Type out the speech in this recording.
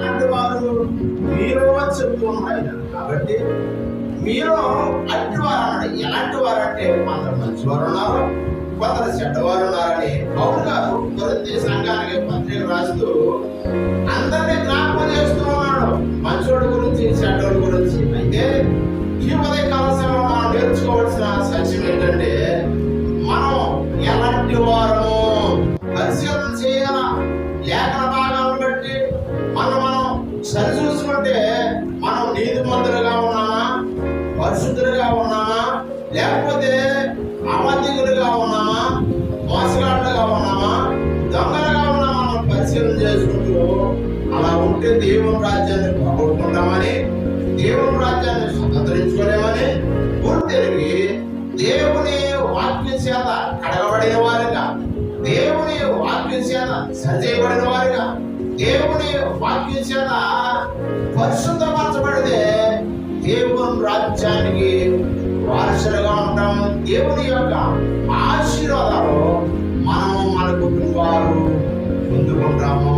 వారు మీరు చెప్తూ కాబట్టి మీరు అట్టి వారు ఎలాంటి వారు అంటే కొందరు మంచివారు ఉన్నారు కొందరు చెడ్డవారు ఉన్నారని పౌరు గారు కొరింథీ సంఘానికి పత్రిక రాస్తూ అందరినీ జ్ఞాపకం చేస్తూ ఉన్నాడు. మంచోడి గురించి చెడ్డోడి గురించి. అయితే ఈ ఉదయ సమయంలో మనం నేర్చుకోవాల్సిన సత్యం ఏంటంటే మనం ఎలాంటి వారము పరిశీలన చేయాల? లేఖన సరి చూసుకుంటే మనం నీతిమంతులుగా ఉన్నామా పరిశుద్ధులుగా ఉన్నామా లేకపోతే అబద్ధికులుగా ఉన్నామా మోసగాళ్ళుగా ఉన్నామా దొంగలుగా ఉన్నామా మనం పరిశీలన చేసుకుంటూ అలా ఉంటే దేవుని రాజ్యాన్ని పోగొట్టుకుంటామని దేవుని రాజ్యాన్ని స్వతంత్రించుకోలేదు చేత సరిచేయబడిన వారుగా దేవుని వాక్యం చేత పరిశుద్ధపరచబడితే దేవుని రాజ్యానికి వారసులుగా ఉంటాం దేవుని యొక్క ఆశీర్వాదాలు మనము మన కుటుంబాలు పొందుకుంటాము.